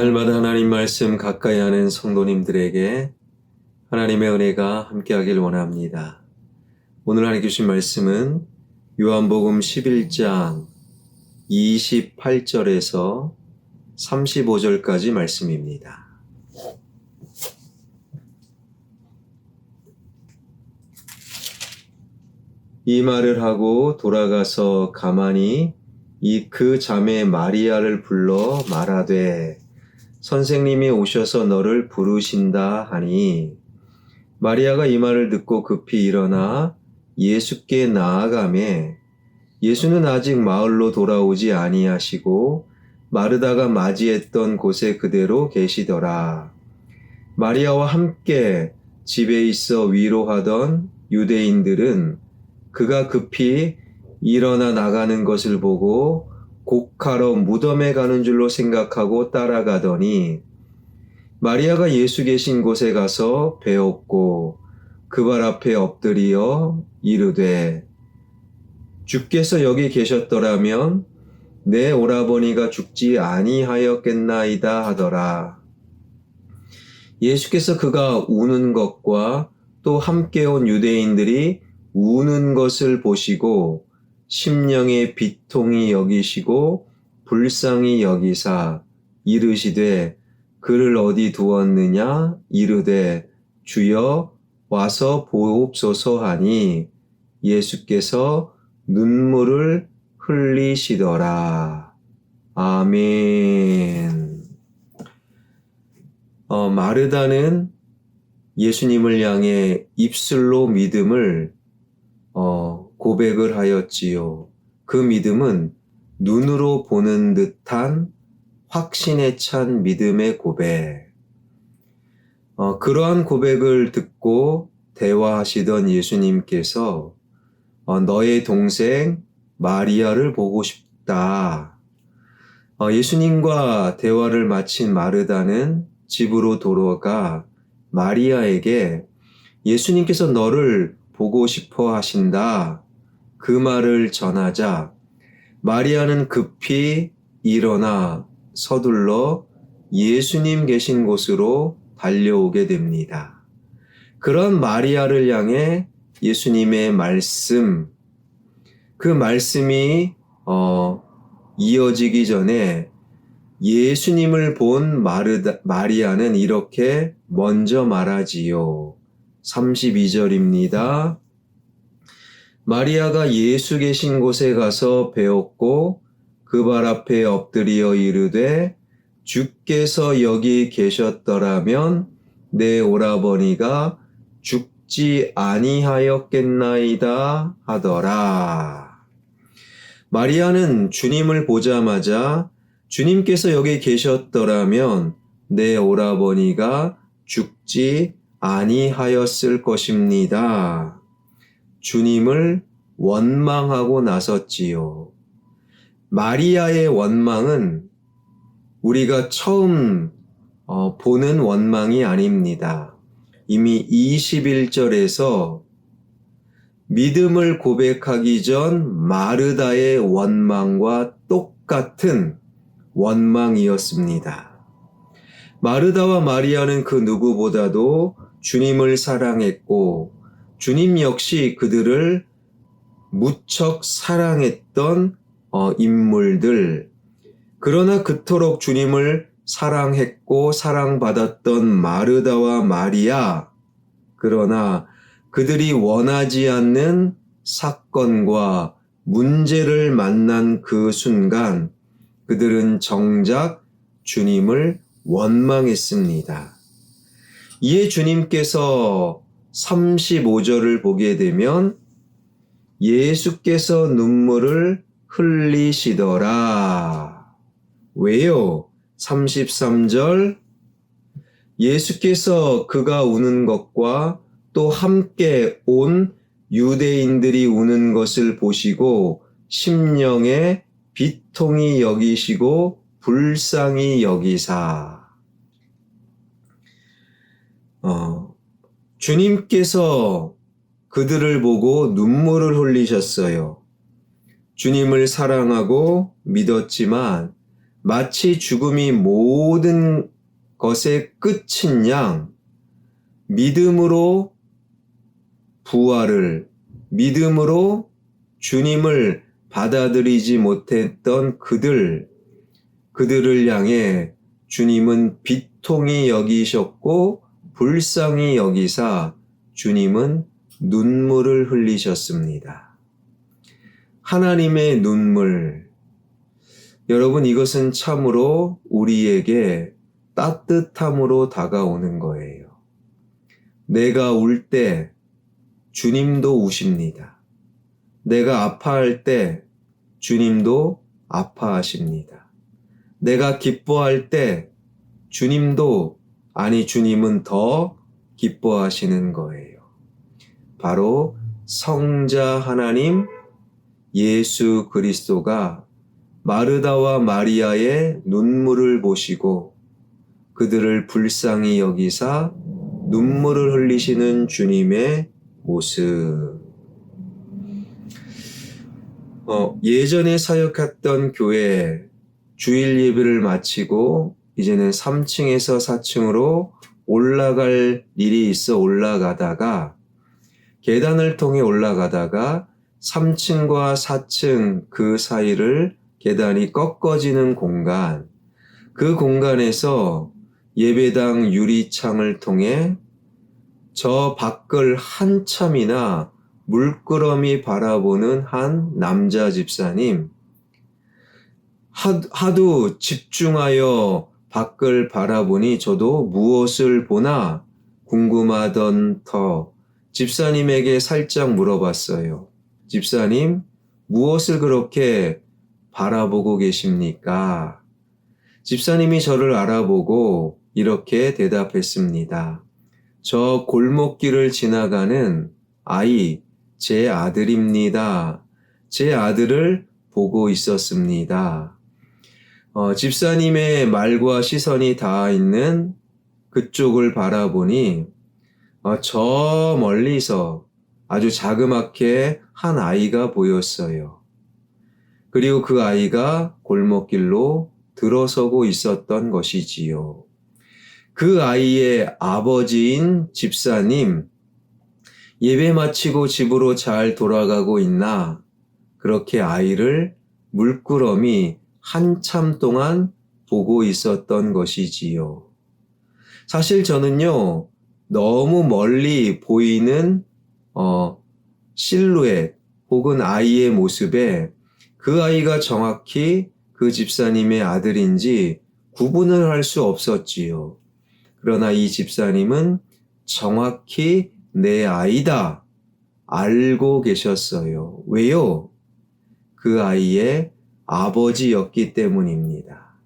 날마다 하나님 말씀 가까이 하는 성도님들에게 하나님의 은혜가 함께하길 원합니다. 오늘 하나님 주신 말씀은 요한복음 11장 28절에서 35절까지 말씀입니다. 이 말을 하고 돌아가서 가만히 이 그 자매 마리아를 불러 말하되 선생님이 오셔서 너를 부르신다 하니 마리아가 이 말을 듣고 급히 일어나 예수께 나아가매 예수는 아직 마을로 돌아오지 아니하시고 마르다가 맞이했던 곳에 그대로 계시더라. 마리아와 함께 집에 있어 위로하던 유대인들은 그가 급히 일어나 나가는 것을 보고 곡하러 무덤에 가는 줄로 생각하고 따라가더니 마리아가 예수 계신 곳에 가서 배웠고 그 발 앞에 엎드리어 이르되 주께서 여기 계셨더라면 내 오라버니가 죽지 아니하였겠나이다 하더라. 예수께서 그가 우는 것과 또 함께 온 유대인들이 우는 것을 보시고 심령의 비통이 여기시고 불쌍히 여기사 이르시되 그를 어디 두었느냐 이르되 주여 와서 보옵소서 하니 예수께서 눈물을 흘리시더라. 아멘. 어, 마르다는 예수님을 향해 입술로 믿음을 어, 고백을 하였지요. 그 믿음은 눈으로 보는 듯한 확신에 찬 믿음의 고백. 어, 그러한 고백을 듣고 대화하시던 예수님께서 어, 너의 동생 마리아를 보고 싶다. 어, 예수님과 대화를 마친 마르다는 집으로 돌아가 마리아에게 예수님께서 너를 보고 싶어 하신다. 그 말을 전하자 마리아는 급히 일어나 서둘러 예수님 계신 곳으로 달려오게 됩니다. 그런 마리아를 향해 예수님의 말씀, 그 말씀이 어, 이어지기 전에 예수님을 본 마르다, 마리아는 이렇게 먼저 말하지요. 32절입니다. 마리아가 예수 계신 곳에 가서 배웠고 그 발 앞에 엎드리어 이르되 주께서 여기 계셨더라면 내 오라버니가 죽지 아니하였겠나이다 하더라. 마리아는 주님을 보자마자 주님께서 여기 계셨더라면 내 오라버니가 죽지 아니하였을 것입니다. 주님을 원망하고 나섰지요. 마리아의 원망은 우리가 처음 어, 보는 원망이 아닙니다. 이미 21절에서 믿음을 고백하기 전 마르다의 원망과 똑같은 원망이었습니다. 마르다와 마리아는 그 누구보다도 주님을 사랑했고 주님 역시 그들을 무척 사랑했던 어, 인물들. 그러나 그토록 주님을 사랑했고 사랑받았던 마르다와 마리아. 그러나 그들이 원하지 않는 사건과 문제를 만난 그 순간 그들은 정작 주님을 원망했습니다. 이에 주님께서 35절을 보게 되면 예수께서 눈물을 흘리시더라. 왜요? 33절 예수께서 그가 우는 것과 또 함께 온 유대인들이 우는 것을 보시고 심령에 비통이 여기시고 불쌍히 여기사. 어, 주님께서 그들을 보고 눈물을 흘리셨어요. 주님을 사랑하고 믿었지만 마치 죽음이 모든 것의 끝인 양 믿음으로 부활을 믿음으로 주님을 받아들이지 못했던 그들 그들을 향해 주님은 비통히 여기셨고 불쌍히 여기사 주님은 눈물을 흘리셨습니다. 하나님의 눈물. 여러분, 이것은 참으로 우리에게 따뜻함으로 다가오는 거예요. 내가 울 때 주님도 우십니다. 내가 아파할 때 주님도 아파하십니다. 내가 기뻐할 때 주님도, 아니, 주님은 더 기뻐하시는 거예요. 바로 성자 하나님 예수 그리스도가 마르다와 마리아의 눈물을 보시고 그들을 불쌍히 여기사 눈물을 흘리시는 주님의 모습. 어, 예전에 사역했던 교회 주일 예배를 마치고 이제는 3층에서 4층으로 올라갈 일이 있어 올라가다가 계단을 통해 올라가다가 3층과 4층 그 사이를 계단이 꺾어지는 공간, 그 공간에서 예배당 유리창을 통해 저 밖을 한참이나 물끄러미 바라보는 한 남자 집사님, 하도 집중하여 밖을 바라보니 저도 무엇을 보나 궁금하던 터 집사님에게 살짝 물어봤어요. 집사님, 무엇을 그렇게 바라보고 계십니까? 집사님이 저를 알아보고 이렇게 대답했습니다. 저 골목길을 지나가는 아이, 제 아들입니다. 제 아들을 보고 있었습니다. 어, 집사님의 말과 시선이 닿아 있는 그쪽을 바라보니 어, 저 멀리서 아주 자그맣게 한 아이가 보였어요. 그리고 그 아이가 골목길로 들어서고 있었던 것이지요. 그 아이의 아버지인 집사님, 예배 마치고 집으로 잘 돌아가고 있나, 그렇게 아이를 물끄러미 한참 동안 보고 있었던 것이지요. 사실 저는요, 너무 멀리 보이는, 어, 실루엣 혹은 아이의 모습에 그 아이가 정확히 그 집사님의 아들인지 구분을 할 수 없었지요. 그러나 이 집사님은 정확히 내 아이다 알고 계셨어요. 왜요? 그 아이의 아버지였기 때문입니다.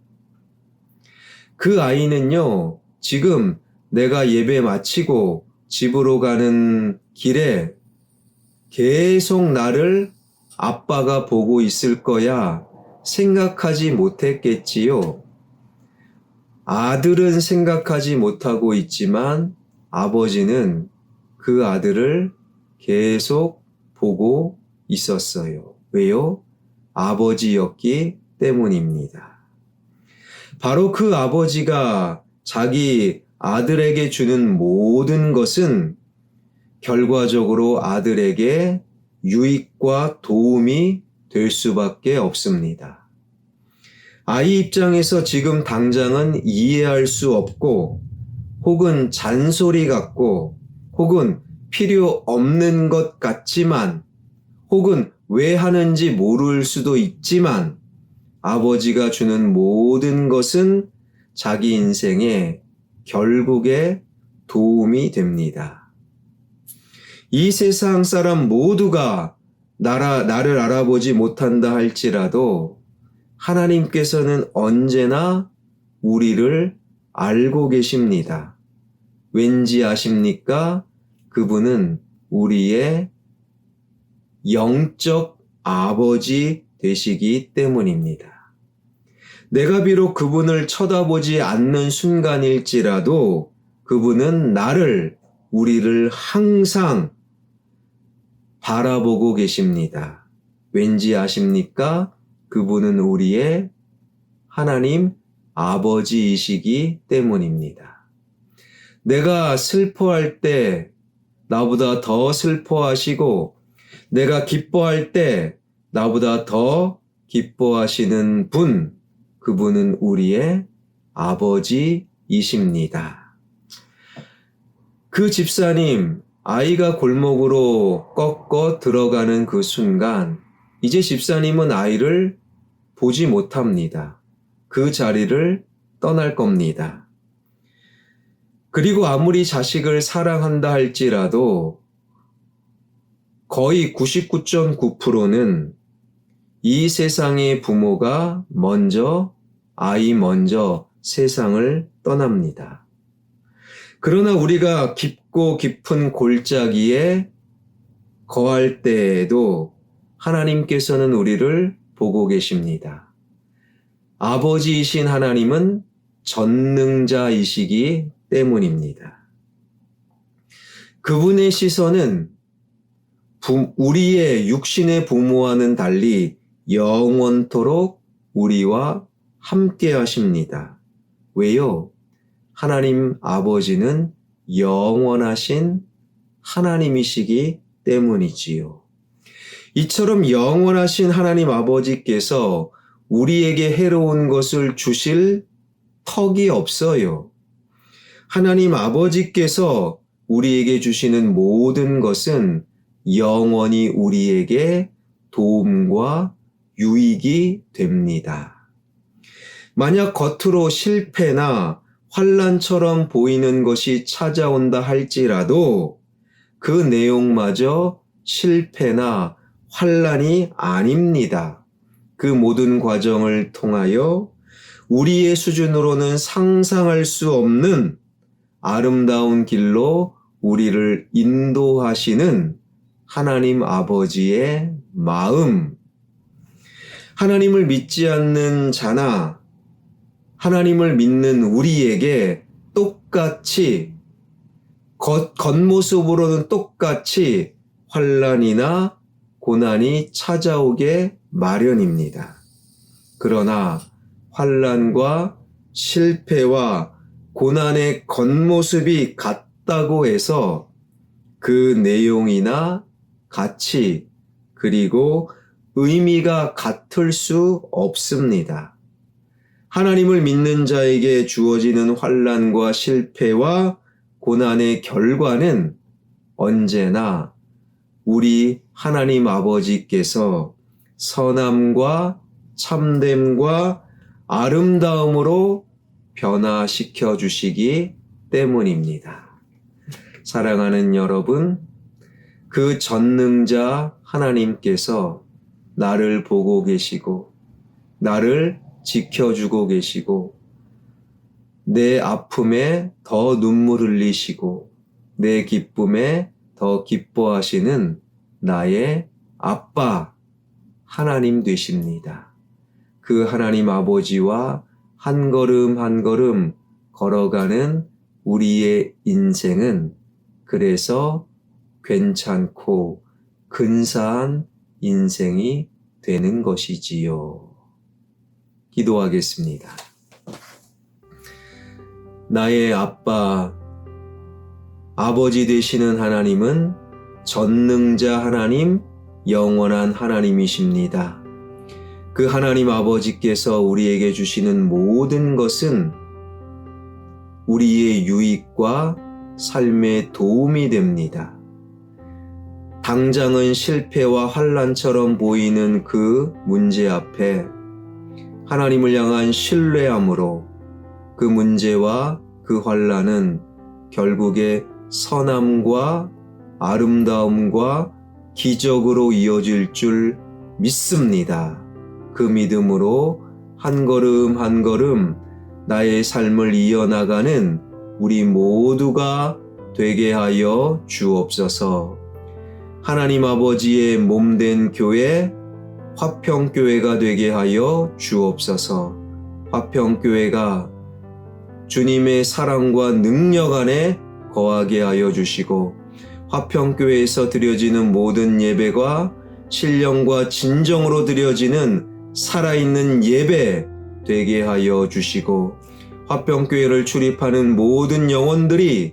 그 아이는요, 지금 내가 예배 마치고 집으로 가는 길에 계속 나를 아빠가 보고 있을 거야 생각하지 못했겠지요. 아들은 생각하지 못하고 있지만 아버지는 그 아들을 계속 보고 있었어요. 왜요? 아버지였기 때문입니다. 바로 그 아버지가 자기 아들에게 주는 모든 것은 결과적으로 아들에게 유익과 도움이 될 수밖에 없습니다. 아이 입장에서 지금 당장은 이해할 수 없고 혹은 잔소리 같고 혹은 필요 없는 것 같지만 혹은 왜 하는지 모를 수도 있지만 아버지가 주는 모든 것은 자기 인생에 결국에 도움이 됩니다. 이 세상 사람 모두가 나라, 나를 알아보지 못한다 할지라도 하나님께서는 언제나 우리를 알고 계십니다. 왠지 아십니까? 그분은 우리의 영적 아버지 되시기 때문입니다. 내가 비록 그분을 쳐다보지 않는 순간일지라도 그분은 나를, 우리를 항상 바라보고 계십니다. 왠지 아십니까? 그분은 우리의 하나님 아버지이시기 때문입니다. 내가 슬퍼할 때 나보다 더 슬퍼하시고 내가 기뻐할 때 나보다 더 기뻐하시는 분, 그분은 우리의 아버지이십니다. 그 집사님, 아이가 골목으로 꺾어 들어가는 그 순간, 이제 집사님은 아이를 보지 못합니다. 그 자리를 떠날 겁니다. 그리고 아무리 자식을 사랑한다 할지라도 거의 99.9%는 이 세상의 부모가 먼저, 아이 먼저 세상을 떠납니다. 그러나 우리가 깊고 깊은 골짜기에 거할 때에도 하나님께서는 우리를 보고 계십니다. 아버지이신 하나님은 전능자이시기 때문입니다. 그분의 시선은 부- 우리의 육신의 부모와는 달리 영원토록 우리와 함께 하십니다. 왜요? 하나님 아버지는 영원하신 하나님이시기 때문이지요. 이처럼 영원하신 하나님 아버지께서 우리에게 해로운 것을 주실 턱이 없어요. 하나님 아버지께서 우리에게 주시는 모든 것은 영원히 우리에게 도움과 유익이 됩니다. 만약 겉으로 실패나 환란처럼 보이는 것이 찾아온다 할지라도 그 내용마저 실패나 환란이 아닙니다. 그 모든 과정을 통하여 우리의 수준으로는 상상할 수 없는 아름다운 길로 우리를 인도하시는 하나님 아버지의 마음, 하나님을 믿지 않는 자나 하나님을 믿는 우리에게 똑같이 겉, 겉모습으로는 똑같이 환란이나 고난이 찾아오게 마련입니다. 그러나 환란과 실패와 고난의 겉모습이 같다고 해서 그 내용이나 가치 그리고 의미가 같을 수 없습니다. 하나님을 믿는 자에게 주어지는 환란과 실패와 고난의 결과는 언제나 우리 하나님 아버지께서 선함과 참됨과 아름다움으로 변화시켜 주시기 때문입니다. 사랑하는 여러분, 그 전능자 하나님께서 나를 보고 계시고, 나를 지켜주고 계시고, 내 아픔에 더 눈물 흘리시고, 내 기쁨에 더 기뻐하시는 나의 아빠 하나님 되십니다. 그 하나님 아버지와 한 걸음 한 걸음 걸어가는 우리의 인생은 그래서 괜찮고 근사한 인생이 되는 것이지요. 기도하겠습니다. 나의 아빠, 아버지 되시는 하나님은 전능자 하나님, 영원한 하나님이십니다. 그 하나님 아버지께서 우리에게 주시는 모든 것은 우리의 유익과 삶에 도움이 됩니다. 당장은 실패와 환란처럼 보이는 그 문제 앞에 하나님을 향한 신뢰함으로 그 문제와 그 환란은 결국에 선함과 아름다움과 기적으로 이어질 줄 믿습니다. 그 믿음으로 한 걸음 한 걸음 나의 삶을 이어나가는 우리 모두가 되게 하여 주옵소서. 하나님 아버지의 몸된 교회, 화평교회가 되게 하여 주옵소서. 화평교회가 주님의 사랑과 능력 안에 거하게 하여 주시고, 화평교회에서 드려지는 모든 예배가 신령과 진정으로 드려지는 살아있는 예배, 되게 하여 주시고 화평교회를 출입하는 모든 영혼들이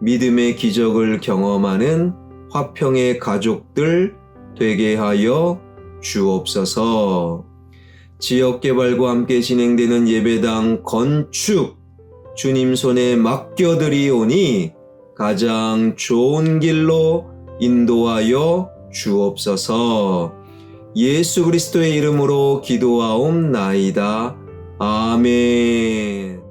믿음의 기적을 경험하는 화평의 가족들 되게 하여 주옵소서. 지역 개발과 함께 진행되는 예배당 건축 주님 손에 맡겨드리오니 가장 좋은 길로 인도하여 주옵소서. 예수 그리스도의 이름으로 기도하옵나이다. 아멘.